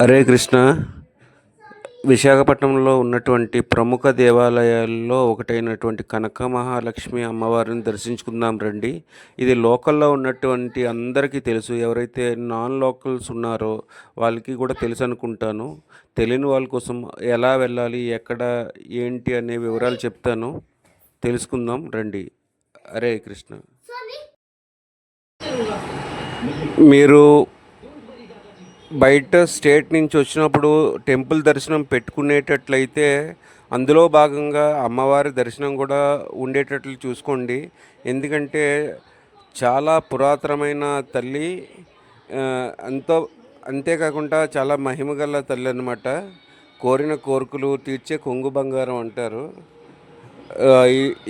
హరే కృష్ణ. విశాఖపట్నంలో ఉన్నటువంటి ప్రముఖ దేవాలయాల్లో ఒకటైనటువంటి కనక మహాలక్ష్మి అమ్మవారిని దర్శించుకుందాం రండి. ఇది లోకల్లో ఉన్నటువంటి అందరికీ తెలుసు. ఎవరైతే నాన్ లోకల్స్ ఉన్నారో వాళ్ళకి కూడా తెలుసు అనుకుంటాను. తెలియని వాళ్ళ కోసం ఎలా వెళ్ళాలి ఎక్కడ ఏంటి అనే వివరాలు చెప్తాను. తెలుసుకుందాం రండి. హరే కృష్ణ. మీరు బయట స్టేట్ నుంచి వచ్చినప్పుడు టెంపుల్ దర్శనం పెట్టుకునేటట్లయితే అందులో భాగంగా అమ్మవారి దర్శనం కూడా ఉండేటట్లు చూసుకోండి. ఎందుకంటే చాలా పురాతనమైన తల్లి అంతో ఎంతో అంతేకాకుండా చాలా మహిమగల తల్లి అనమాట కోరిన కోరికలు తీర్చే కొంగు బంగారం అంటారు.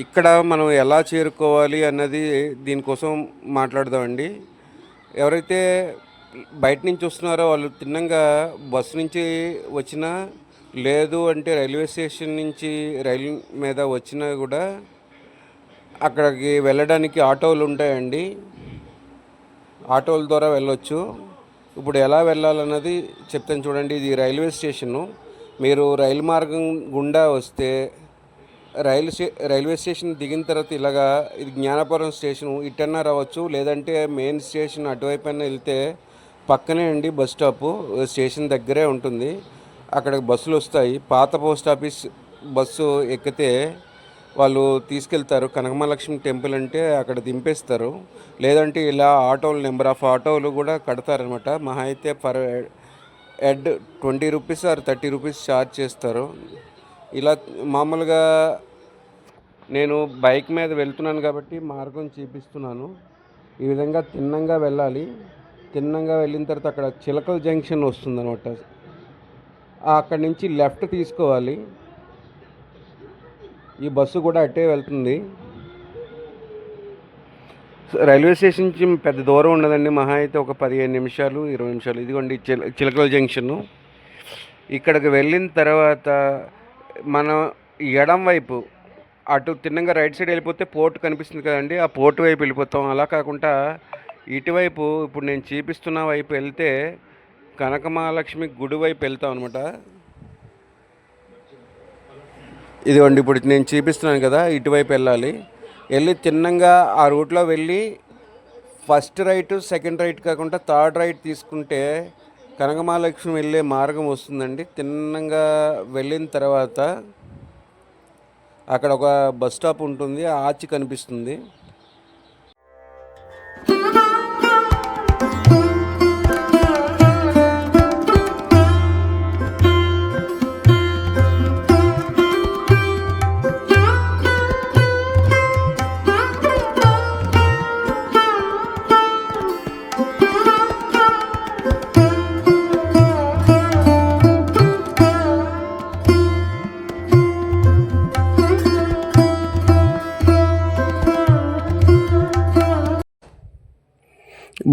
ఇక్కడ మనం ఎలా చేరుకోవాలి అన్నది దీనికోసం మాట్లాడదామండి. ఎవరైతే బయట నుంచి వస్తున్నారో? వాళ్ళు తిన్నంగా బస్సు నుంచి వచ్చినా లేదు అంటే రైల్వే స్టేషన్ నుంచి రైలు మీద వచ్చినా కూడా అక్కడికి వెళ్ళడానికి ఆటోలు ఉంటాయండి. ఆటోల ద్వారా వెళ్ళొచ్చు. ఇప్పుడు ఎలా వెళ్ళాలన్నది చెప్తాను చూడండి. ఇది రైల్వే స్టేషను. మీరు రైలు మార్గం గుండా వస్తే రైలు స్టే రైల్వే స్టేషన్ దిగిన తర్వాత ఇలాగా ఇది జ్ఞానపురం స్టేషన్ ఇటన్నా రావచ్చు. లేదంటే మెయిన్ స్టేషన్ అటువైపు అయినా వెళ్తే పక్కనే అండి బస్ స్టాపు స్టేషన్ దగ్గరే ఉంటుంది. అక్కడ బస్సులు వస్తాయి. పాత పోస్ట్ ఆఫీస్ బస్సు ఎక్కితే వాళ్ళు తీసుకెళ్తారు. కనకమహాలక్ష్మి టెంపుల్ అంటే అక్కడ దింపేస్తారు. లేదంటే ఇలా ఆటోలు నెంబర్ ఆఫ్ ఆటోలు కూడా కడతారనమాట. మహా అయితే per head twenty rupees or thirty rupees charge చేస్తారు. ఇలా మామూలుగా నేను బైక్ మీద వెళ్తున్నాను కాబట్టి మార్గం చూపిస్తున్నాను. ఈ విధంగా తిన్నంగా వెళ్ళాలి. తిన్నంగా వెళ్ళిన తర్వాత అక్కడ చిలకల జంక్షన్ వస్తుందనమాట అక్కడి నుంచి లెఫ్ట్ తీసుకోవాలి. ఈ బస్సు కూడా అట్టే వెళ్తుంది. రైల్వే స్టేషన్ నుంచి పెద్ద దూరం ఉండదండి. మహా అయితే ఒక పదిహేను నిమిషాలు ఇరవై నిమిషాలు. ఇదిగోండి చిల చిలకల జంక్షను. ఇక్కడికి వెళ్ళిన తర్వాత మనం ఎడం వైపు అటు తిన్నగా రైట్ సైడ్ వెళ్ళిపోతే పోర్ట్ కనిపిస్తుంది కదండి. ఆ పోర్ట్ వైపు వెళ్ళిపోతాం. అలా కాకుండా ఇటువైపు ఇప్పుడు నేను చూపిస్తున్న వైపు వెళ్తే కనకమహాలక్ష్మి గుడి వైపు వెళ్తాం అనమాట ఇదిగోండి ఇప్పుడు నేను చూపిస్తున్నాను కదా ఇటువైపు వెళ్ళాలి. వెళ్ళి తిన్నంగా ఆ రూట్లో వెళ్ళి ఫస్ట్ రైట్ సెకండ్ రైట్ కాకుండా థర్డ్ రైట్ తీసుకుంటే కనకమహాలక్ష్మి వెళ్ళే మార్గం వస్తుందండి. తిన్నంగా వెళ్ళిన తర్వాత అక్కడ ఒక బస్ స్టాప్ ఉంటుంది ఆచి కనిపిస్తుంది.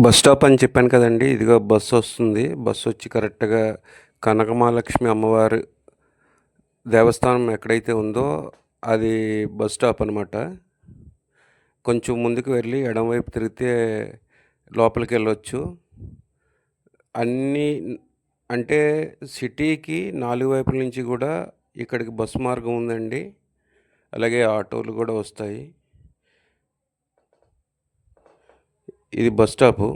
బస్ స్టాప్ అని చెప్పాను కదండి. ఇదిగో బస్సు వస్తుంది. బస్సు వచ్చి కరెక్ట్గా కనకమహాలక్ష్మి అమ్మవారు దేవస్థానం ఎక్కడైతే ఉందో అది బస్ స్టాప్ అనమాట కొంచెం ముందుకు వెళ్ళి ఎడమవైపు తిరిగితే లోపలికి వెళ్ళొచ్చు. అన్నీ అంటే సిటీకి నాలుగు వైపుల నుంచి కూడా ఇక్కడికి బస్ మార్గం ఉందండి. అలాగే ఆటోలు కూడా వస్తాయి. ఇది బస్ స్టాపు.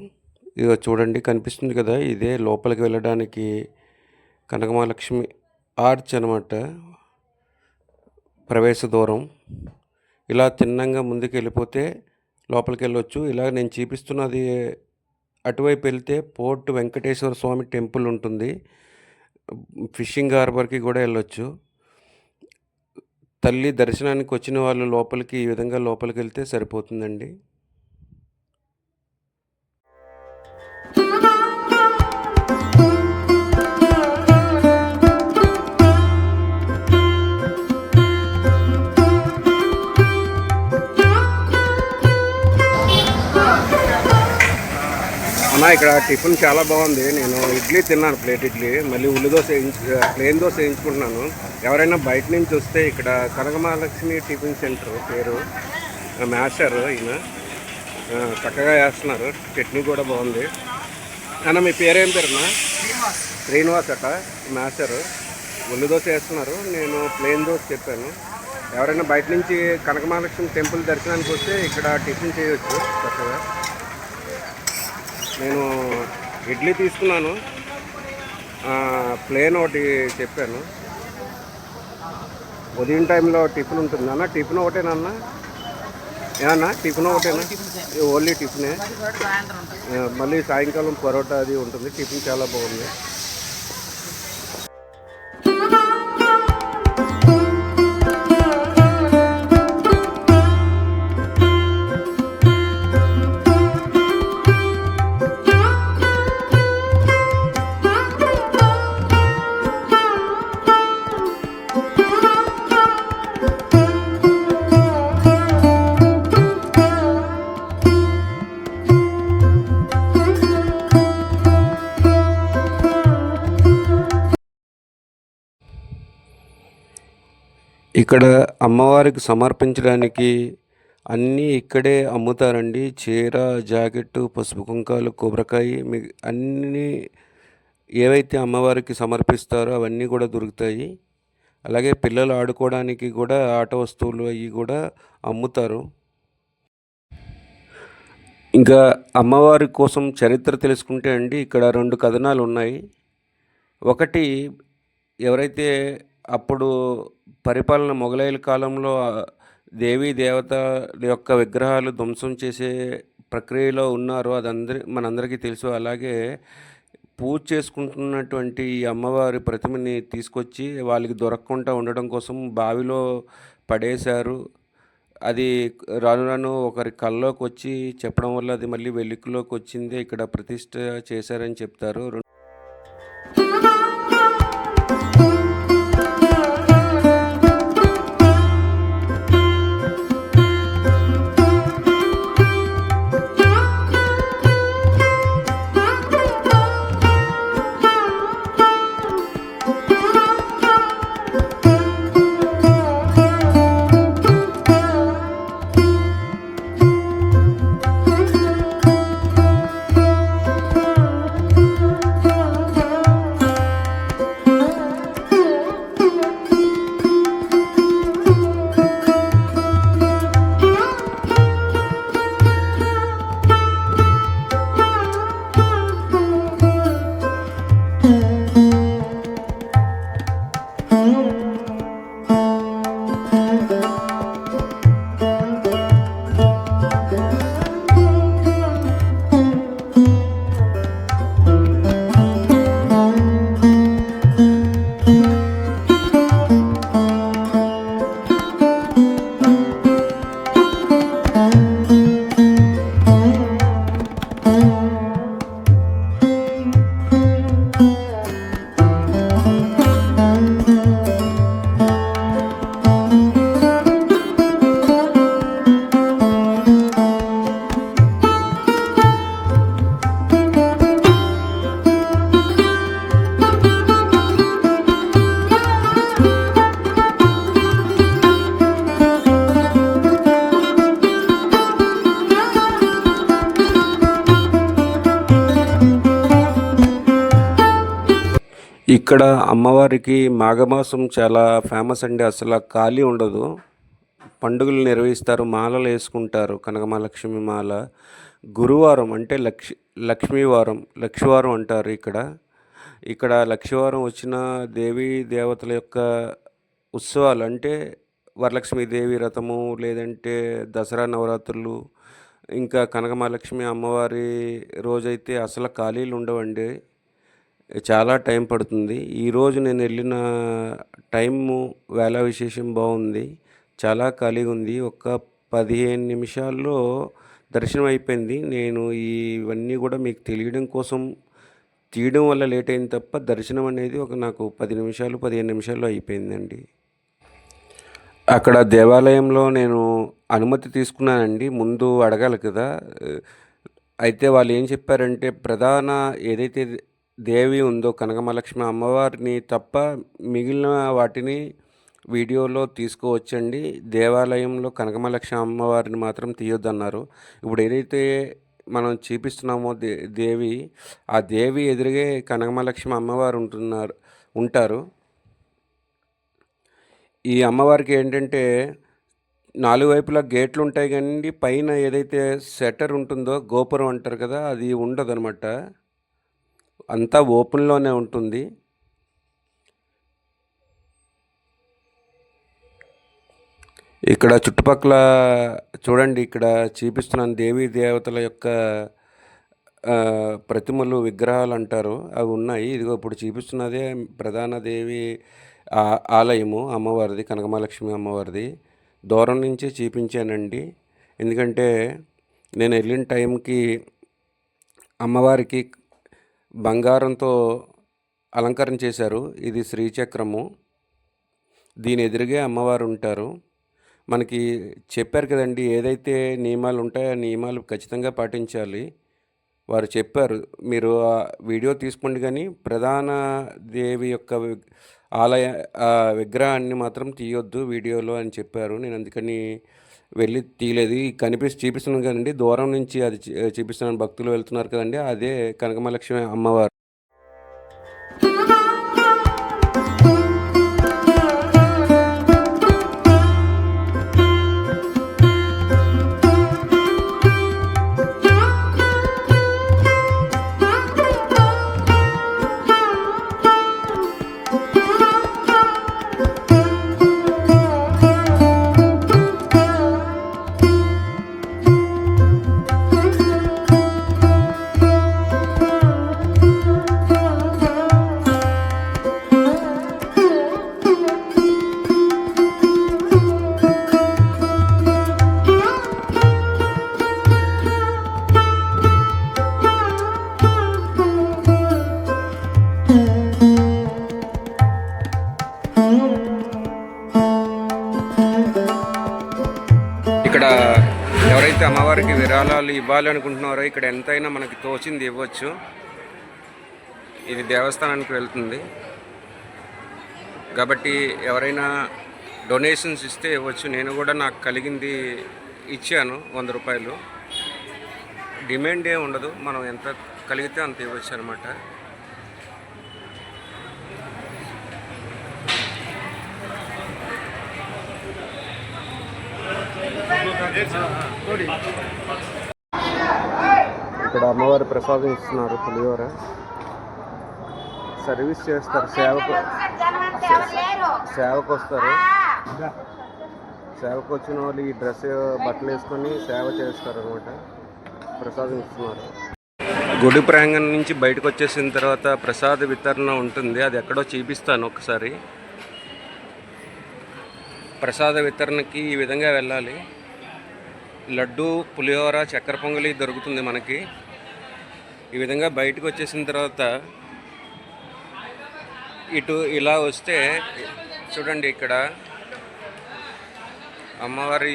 ఇదిగో చూడండి కనిపిస్తుంది కదా ఇదే లోపలికి వెళ్ళడానికి కనకమహాలక్ష్మి ఆర్చ్ అనమాట ప్రవేశ దూరం ఇలా తిన్నంగా ముందుకు వెళ్ళిపోతే లోపలికి వెళ్ళొచ్చు. ఇలా నేను చూపిస్తున్నది అటువైపు వెళ్తే పోర్ట్ వెంకటేశ్వర స్వామి టెంపుల్ ఉంటుంది. ఫిషింగ్ హార్బర్కి కూడా వెళ్ళొచ్చు. తల్లి దర్శనానికి వచ్చిన వాళ్ళు లోపలికి ఈ విధంగా లోపలికి వెళ్తే సరిపోతుందండి. అన్న ఇక్కడ టిఫిన్ చాలా బాగుంది. నేను ఇడ్లీ తిన్నాను ప్లేట్ ఇడ్లీ. మళ్ళీ ఉల్లి దోశ వేయించు ప్లేన్ దోశ వేయించుకుంటున్నాను ఎవరైనా బయట నుంచి వస్తే ఇక్కడ కనకమహాలక్ష్మి టిఫిన్ సెంటర్ పేరు మ్యాస్టర్ ఈయన చక్కగా వేస్తున్నారు చట్నీ కూడా బాగుంది. అన్న మీ పేరేం పేరున్నా శ్రీనివాస్. అట మాస్టర్. ఉల్లి దోశ వేస్తున్నారు నేను ప్లేన్ దోశ చెప్పాను. ఎవరైనా బయట నుంచి కనకమహాలక్ష్మి టెంపుల్ దర్శనానికి వస్తే ఇక్కడ టిఫిన్ చేయొచ్చు చక్కగా. నేను ఇడ్లీ తీసుకున్నాను. ప్లేన్ ఒకటి చెప్పాను. ఉదయం టైంలో టిఫిన్ ఉంటుంది. అన్న టిఫిన్ ఒకటేనన్నా ఏమన్నా? టిఫిన్ ఒకటేనా ఓన్లీ టిఫినే? మళ్ళీ సాయంకాలం పరోటా అది ఉంటుంది. టిఫిన్ చాలా బాగుంది. ఇక్కడ అమ్మవారికి సమర్పించడానికి అన్నీ ఇక్కడే అమ్ముతారండి. చీర జాకెట్టు పసుపు కుంకాలు కొబ్బరికాయ మీ అన్నీ ఏవైతే అమ్మవారికి సమర్పిస్తారో అవన్నీ కూడా దొరుకుతాయి. అలాగే పిల్లలు ఆడుకోవడానికి కూడా ఆట వస్తువులు అవి కూడా అమ్ముతారు. ఇంకా అమ్మవారి కోసం చరిత్ర తెలుసుకుంటే అండి ఇక్కడ రెండు కథనాలు ఉన్నాయి ఒకటి ఎవరైతే అప్పుడు పరిపాలన మొఘలాయుల కాలంలో దేవీ దేవత యొక్క విగ్రహాలు ధ్వంసం చేసే ప్రక్రియలో ఉన్నారు. అది అందరి మనందరికీ తెలుసు. అలాగే పూజ చేసుకుంటున్నటువంటి ఈ అమ్మవారి ప్రతిమని తీసుకొచ్చి వాళ్ళకి దొరకకుండా ఉండడం కోసం బావిలో పడేశారు. అది రాను రాను ఒకరి కల్లోకి వచ్చి చెప్పడం వల్ల అది మళ్ళీ వెలుగులోకి వచ్చింది. ఇక్కడ ప్రతిష్ట చేశారని చెప్తారు. ఇక్కడ అమ్మవారికి మాఘమాసం చాలా ఫేమస్ అండి. అసలు ఖాళీ ఉండదు. పండుగలు నిర్వహిస్తారు మాలలు వేసుకుంటారు కనకమహాలక్ష్మి మాల. గురువారం అంటే లక్ష్ లక్ష్మీవారం లక్షవారం అంటారు ఇక్కడ. ఇక్కడ లక్షవారం వచ్చిన దేవీ దేవతల యొక్క ఉత్సవాలు అంటే వరలక్ష్మీదేవి రథము లేదంటే దసరా నవరాత్రులు ఇంకా కనకమహాలక్ష్మి అమ్మవారి రోజైతే అసలు ఖాళీలు ఉండవండి. చాలా టైం పడుతుంది. ఈరోజు నేను వెళ్ళిన టైము వేళ విశేషం బాగుంది. చాలా ఖాళీగా ఉంది. ఒక పదిహేను నిమిషాల్లో దర్శనం అయిపోయింది. నేను ఇవన్నీ కూడా మీకు తెలియడం కోసం తీయడం వల్ల లేట్ అయింది తప్ప దర్శనం అనేది ఒక నాకు పది నిమిషాలు పదిహేను నిమిషాల్లో అయిపోయిందండి. అక్కడ దేవాలయంలో నేను అనుమతి తీసుకున్నానండి. ముందు అడగాలి కదా. అయితే వాళ్ళు ఏం చెప్పారంటే ప్రధాన ఏదైతే దేవి ఉందో కనకమలక్ష్మి అమ్మవారిని తప్ప మిగిలిన వాటిని వీడియోలో తీసుకోవచ్చండి. దేవాలయంలో కనకమలక్ష్మి అమ్మవారిని మాత్రం తీయొద్దన్నారు. ఇప్పుడు ఏదైతే మనం చూపిస్తున్నామో దే దేవి ఆ దేవి ఎదురుగే కనకమలక్ష్మి అమ్మవారు ఉంటున్నారు ఉంటారు. ఈ అమ్మవారికి ఏంటంటే నాలుగు వైపులా గేట్లు ఉంటాయి కానీ పైన ఏదైతే సెటర్ ఉంటుందో గోపురం అంటారు కదా అది ఉండదనమాట అంతా ఓపెన్లోనే ఉంటుంది. ఇక్కడ చుట్టుపక్కల చూడండి ఇక్కడ చూపిస్తున్నాను దేవీ దేవతల యొక్క ప్రతిమలు విగ్రహాలు అంటారు. అవి ఉన్నాయి. ఇదిగో ఇప్పుడు చూపిస్తున్నదే ప్రధాన దేవి ఆలయము అమ్మవారిది కనకమహాలక్ష్మి అమ్మవారిది. దూరం నుంచి చూపించానండి. ఎందుకంటే నేను వెళ్ళిన టైంకి అమ్మవారికి బంగారంతో అలంకరణ చేశారు ఇది శ్రీచక్రము. దీని ఎదురుగే అమ్మవారు ఉంటారు. మనకి చెప్పారు కదండి ఏదైతే నియమాలు ఉంటాయో ఆ నియమాలు ఖచ్చితంగా పాటించాలి. వారు చెప్పారు మీరు ఆ వీడియో తీసుకోండి కానీ ప్రధాన దేవి యొక్క ఆలయ విగ్రహాన్ని మాత్రం తీయొద్దు వీడియోలో అని చెప్పారు. నేను అందుకని వెళ్ళి తీయలేదు. కనిపిస్తు చూపిస్తున్నాను కదండి. దూరం నుంచి అది చూపిస్తున్నాను. భక్తులు వెళ్తున్నారు కదండి. అదే కనకమలక్ష్మి అమ్మవారు. ఇవ్వాలనుకుంటున్నారో ఇక్కడ ఎంతైనా మనకి తోచింది ఇవ్వచ్చు. ఇది దేవస్థానానికి వెళ్తుంది. కాబట్టి ఎవరైనా డొనేషన్స్ ఇస్తే ఇవ్వచ్చు. నేను కూడా నాకు కలిగింది ఇచ్చాను వంద రూపాయలు. డిమాండ్ ఏం ఉండదు. మనం ఎంత కలిగితే అంత ఇవ్వచ్చు అనమాట ఇక్కడ అమ్మవారి ప్రసాదం ఇస్తున్నారు పులిహోర. సర్వీస్ చేస్తారు. సేవకు సేవకు వస్తారు. సేవకు వచ్చిన వాళ్ళు ఈ డ్రెస్ బట్టలు వేసుకొని సేవ చేస్తారు అనమాట ప్రసాదం ఇస్తున్నారు. గుడి ప్రాంగణం నుంచి బయటకు వచ్చేసిన తర్వాత ప్రసాద వితరణ ఉంటుంది. అది ఎక్కడో చూపిస్తాను ఒకసారి. ప్రసాద వితరణకి ఈ విధంగా వెళ్ళాలి. లడ్డు పులిహోర చక్కెర పొంగలి దొరుకుతుంది మనకి. ఈ విధంగా బయటకు వచ్చేసిన తర్వాత ఇటు ఇలా వస్తే చూడండి ఇక్కడ అమ్మవారి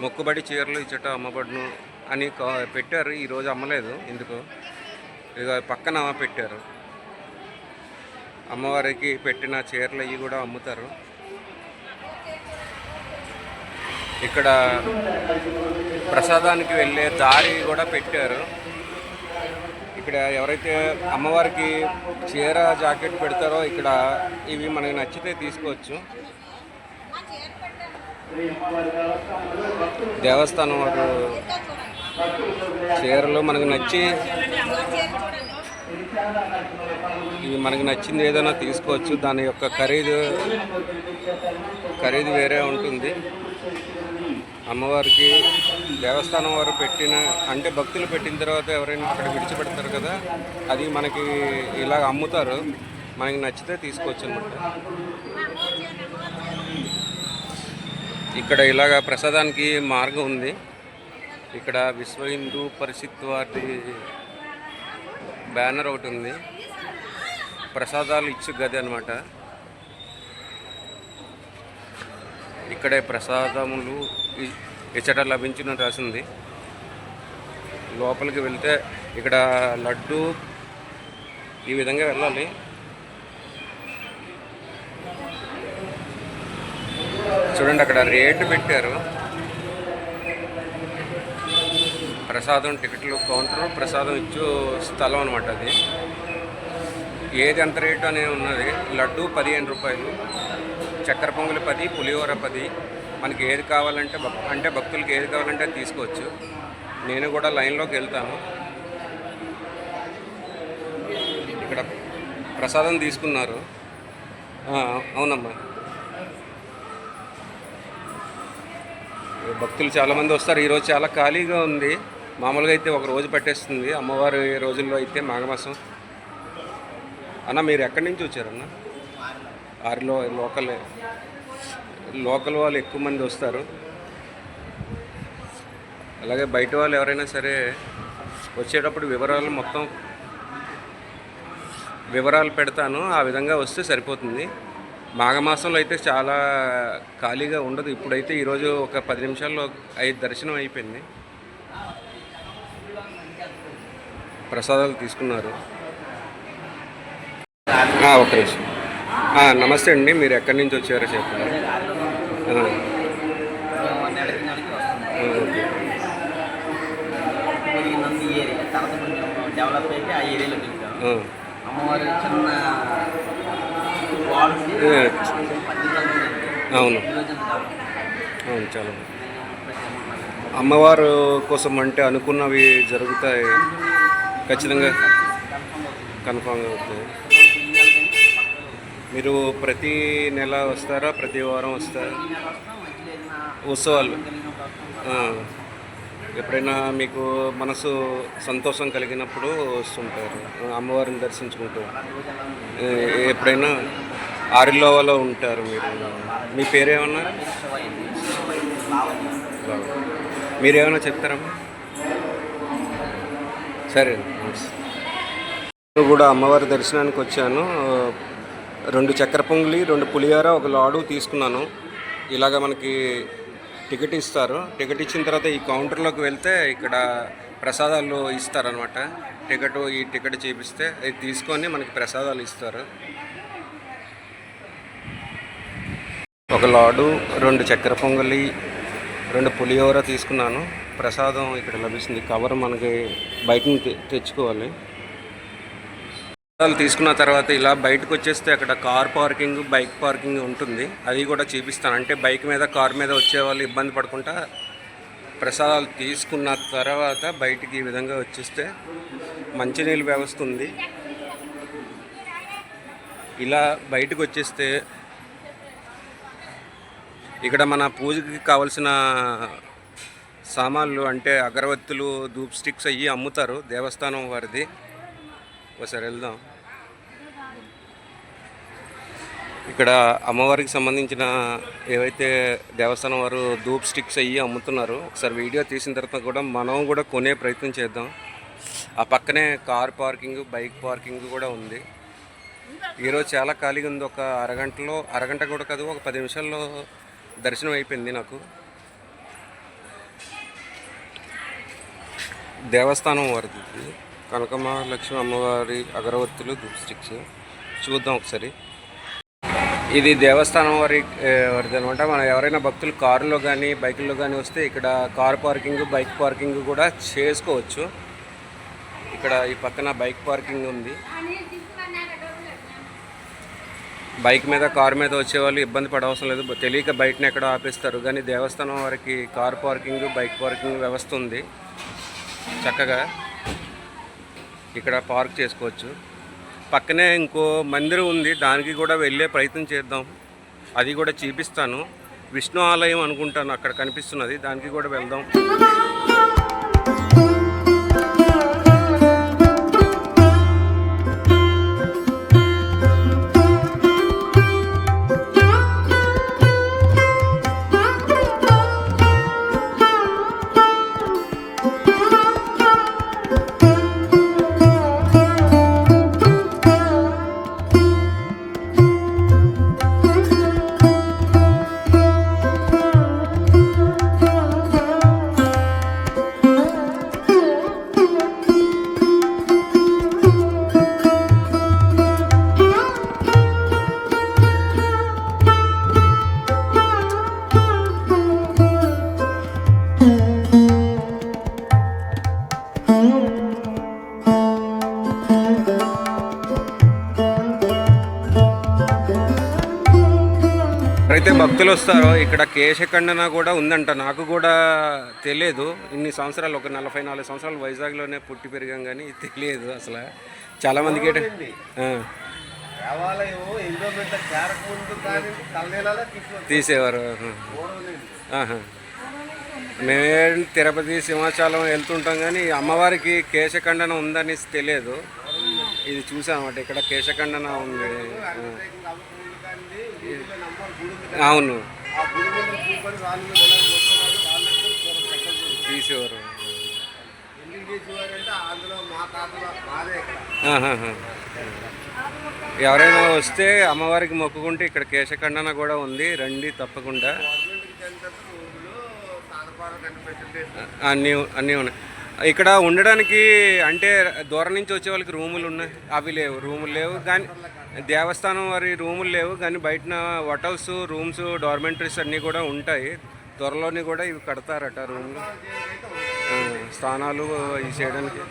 మొక్కుబడి చీరలు ఇచ్చట అమ్మబడును అని పెట్టారు. ఈరోజు అమ్మలేదు ఎందుకు? ఇక పక్కన పెట్టారు. అమ్మవారికి పెట్టిన చీరలు అవి కూడా అమ్ముతారు. ఇక్కడ ప్రసాదానికి వెళ్ళే దారి కూడా పెట్టారు. ఇక్కడ ఎవరైతే అమ్మవారికి చీర జాకెట్ పెడతారో ఇక్కడ ఇవి మనకి నచ్చితే తీసుకోవచ్చు. దేవస్థానం వారు చీరలు మనకు నచ్చి ఇవి మనకి నచ్చింది ఏదైనా తీసుకోవచ్చు. దాని యొక్క ఖరీదు ఖరీదు వేరే ఉంటుంది. అమ్మవారికి దేవస్థానం వారు పెట్టిన అంటే భక్తులు పెట్టిన తర్వాత ఎవరైనా అక్కడ విడిచిపెడతారు కదా అది మనకి ఇలా అమ్ముతారు. మనకి నచ్చితే తీసుకోవచ్చు అనమాట ఇక్కడ ఇలాగ ప్రసాదానికి మార్గం ఉంది. ఇక్కడ విశ్వ హిందూ పరిషత్ వారి బ్యానర్ ఒకటి ఉంది. ప్రసాదాలు ఇచ్చు గది అనమాట ఇక్కడే ప్రసాదములు ఇచ్చట లభించిన రాసింది. లోపలికి వెళ్తే ఇక్కడ లడ్డు ఈ విధంగా వెళ్ళాలి. చూడండి అక్కడ రేటు పెట్టారు. ప్రసాదం టికెట్లు కౌంటర్ ప్రసాదం ఇచ్చు స్థలం అనమాట అది. ఏది ఎంత రేటు అనేది ఉన్నది. లడ్డు పదిహేను రూపాయలు. చక్కెర పొంగులు పది పులిహోర పది. మనకి ఏది కావాలంటే భక్- అంటే భక్తులకి ఏది కావాలంటే అది తీసుకోవచ్చు. నేను కూడా లైన్లోకి వెళ్తాను. ఇక్కడ ప్రసాదం తీసుకున్నారు. అవునమ్మా. భక్తులు చాలామంది వస్తారు. ఈరోజు చాలా ఖాళీగా ఉంది. మామూలుగా అయితే ఒక రోజు పట్టేస్తుంది. అమ్మవారి రోజుల్లో అయితే మాఘమాసం. అన్న మీరు ఎక్కడి నుంచి వచ్చారన్నా? ఆరిలో లోకల్ లోకల్ వాళ్ళు ఎక్కువ మంది వస్తారు. అలాగే బయట వాళ్ళు ఎవరైనా సరే వచ్చేటప్పుడు వివరాలు మొత్తం వివరాలు పెడతాను. ఆ విధంగా వస్తే సరిపోతుంది. మాఘమాసంలో అయితే చాలా ఖాళీగా ఉండదు. ఇప్పుడైతే ఈరోజు ఒక పది నిమిషాల్లో ఐదు దర్శనం అయిపోయింది. ప్రసాదాలు తీసుకున్నారు. ఒక నిమిషం. నమస్తే అండి. మీరు ఎక్కడి నుంచి వచ్చారో చెప్పండి. డెవలప్ అయితే ఆ. అమ్మవారి చిన్న అవును. అవును చాలా అమ్మవారు కోసం అంటే అనుకున్నవి జరుగుతాయి. ఖచ్చితంగా. కన్ఫామ్గా అవుతాయి. మీరు ప్రతి నెల వస్తారా? ప్రతి వారం వస్తారా? ఉత్సవాలు? ఎప్పుడైనా మీకు మనసు సంతోషం కలిగినప్పుడు వస్తుంటారు. అమ్మవారిని దర్శించుకుంటూ. ఎప్పుడైనా ఆరిలోవలో ఉంటారు మీరు. మీ పేరేమన్నా? బాగా. మీరేమైనా చెప్తారమ్మా సరే. నమస్తే. నేను కూడా అమ్మవారి దర్శనానికి వచ్చాను. రెండు చక్కెర పొంగులి రెండు పులిహోర ఒక లాడు తీసుకున్నాను. ఇలాగ మనకి టికెట్ ఇస్తారు. టికెట్ ఇచ్చిన తర్వాత ఈ కౌంటర్లోకి వెళ్తే ఇక్కడ ప్రసాదాలు ఇస్తారనమాట టికెట్ ఈ టికెట్ చేపిస్తే ఇది తీసుకొని మనకి ప్రసాదాలు ఇస్తారు. ఒక లాడు రెండు చక్కెర పొంగలి రెండు పులిహోర తీసుకున్నాను. ప్రసాదం ఇక్కడ లభిస్తుంది. కవర్ మనకి బయట తె- తెచ్చుకోవాలి. ప్రసాదాలు తీసుకున్న తర్వాత ఇలా బయటకు వచ్చేస్తే అక్కడ కార్ పార్కింగ్ బైక్ పార్కింగ్ ఉంటుంది. అది కూడా చూపిస్తాను. అంటే బైక్ మీద కార్ మీద వచ్చే వాళ్ళు ఇబ్బంది పడకుండా ప్రసాదాలు తీసుకున్న తర్వాత బయటికి ఈ విధంగా వచ్చేస్తే మంచినీళ్ళ వ్యవస్థ ఉంది. ఇలా బయటకు వచ్చేస్తే ఇక్కడ మన పూజకి కావలసిన సామాన్లు అంటే అగరవత్తులు ధూప్ స్టిక్స్ అయ్యి అమ్ముతారు. దేవస్థానం వారిది. ఒకసారి వెళ్దాం. ఇక్కడ అమ్మవారికి సంబంధించిన ఏవైతే దేవస్థానం వారు ధూప్ స్టిక్స్ అయ్యి అమ్ముతున్నారు ఒకసారి వీడియో తీసిన తర్వాత కూడా మనం కూడా కొనే ప్రయత్నం చేద్దాం. ఆ పక్కనే కార్ పార్కింగ్ బైక్ పార్కింగ్ కూడా ఉంది. ఈరోజు చాలా ఖాళీగా ఉంది. ఒక అరగంటలో అరగంట కూడా కాదు ఒక పది నిమిషాల్లో దర్శనం అయిపోయింది నాకు. దేవస్థానం వారిది. ఇది. కనకమహాలక్ష్మి అమ్మవారి అగరవత్తులు ధూప్ స్టిక్స్. చూద్దాం ఒకసారి. ఇది దేవస్థానం వారి వారిది అనమాట మనం ఎవరైనా భక్తులు కారులో కానీ బైకుల్లో కానీ వస్తే ఇక్కడ కార్ పార్కింగ్ బైక్ పార్కింగ్ కూడా చేసుకోవచ్చు. ఇక్కడ ఈ పక్కన బైక్ పార్కింగ్ ఉంది. బైక్ మీద కార్ మీద వచ్చేవాళ్ళు ఇబ్బంది పడవసరం లేదు. తెలియక బయటని ఎక్కడ ఆపేస్తారు. కానీ దేవస్థానం వారికి కార్ పార్కింగ్ బైక్ పార్కింగ్ వ్యవస్థ ఉంది. చక్కగా ఇక్కడ పార్క్ చేసుకోవచ్చు. పక్కనే ఇంకో మందిరం ఉంది దానికి కూడా వెళ్ళే ప్రయత్నం చేద్దాం. అది కూడా చూపిస్తాను. విష్ణు ఆలయం అనుకుంటాను అక్కడ కనిపిస్తున్నది. దానికి కూడా వెళ్దాం. భక్తులు వస్తారో ఇక్కడ కేశఖండన కూడా ఉందంట. నాకు కూడా తెలియదు ఇన్ని సంవత్సరాలు ఒక నలభై నాలుగు సంవత్సరాలు వైజాగ్లోనే పుట్టి పెరిగాం కానీ తెలియదు అసలు. చాలామందికి తీసేవారు. మేమే తిరుపతి సింహాచలం వెళ్తుంటాం కానీ అమ్మవారికి కేశఖండన ఉందని తెలియదు ఇది చూసామన్నమాట ఇక్కడ కేశఖండన ఉంది ఆ. అవును ఆ గుడి ముందు కూకొని రాళ్ళు మీద ఎలా మొత్తున్నారు, రాళ్ళు ఎత్తుకొని పూర్వం చెక్కలు చేసి- తీసేవారు. ఎవరైనా వస్తే అమ్మవారికి మొక్కుకుంటే ఇక్కడ కేశఖండన కూడా ఉంది. రండి తప్పకుండా. అన్నీ అన్నీ ఉన్నాయి. ఇక్కడ ఉండడానికి అంటే దూరం నుంచి వచ్చే వాళ్ళకి రూములు ఉన్నాయి. అవి లేవు రూములు లేవు. కానీ దేవస్థానం వారి రూములు లేవు కానీ బయటన హోటల్స్ రూమ్స్ డార్మెంటరీస్ అన్నీ కూడా ఉంటాయి. త్వరలోని కూడా ఇవి కడతారట రూమ్లు. స్థానాలు ఇవి చేయడానికి.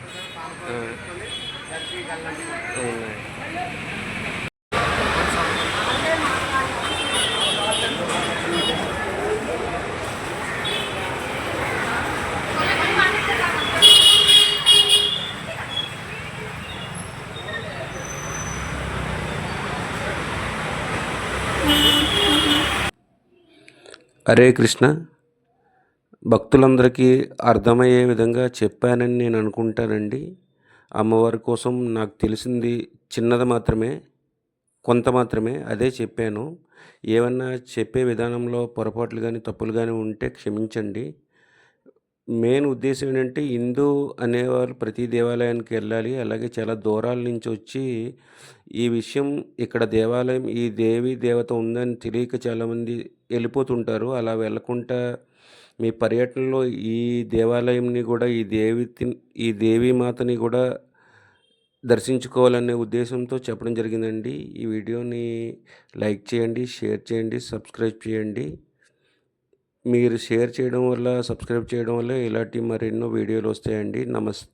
ఉన్నాయి హరే కృష్ణ భక్తులందరికీ అర్థమయ్యే విధంగా చెప్పానని నేను అనుకుంటానండి. అమ్మవారి కోసం నాకు తెలిసింది చిన్నది మాత్రమే కొంత మాత్రమే అదే చెప్పాను. ఏమన్నా చెప్పే విధానంలో పొరపాట్లు కానీ తప్పులు కానీ ఉంటే క్షమించండి. మెయిన్ ఉద్దేశం ఏంటంటే హిందూ అనేవారు ప్రతి దేవాలయానికి వెళ్ళాలి. అలాగే చాలా దూరాల నుంచి వచ్చి ఈ విషయం ఇక్కడ దేవాలయం ఈ దేవి దేవత ఉందని తెలియక చాలామంది వెళ్ళిపోతుంటారు. అలా వెళ్ళకుండా మీ పర్యటనలో ఈ దేవాలయంని కూడా ఈ దేవి ఈ దేవీ మాతని కూడా దర్శించుకోవాలనే ఉద్దేశంతో చెప్పడం జరిగిందండి. ఈ వీడియోని లైక్ చేయండి షేర్ చేయండి సబ్స్క్రైబ్ చేయండి. మీరు షేర్ చేయడం వల్ల సబ్స్క్రైబ్ చేయడం వల్ల ఇలాంటి మరెన్నో వీడియోలు వస్తాయండి. నమస్తే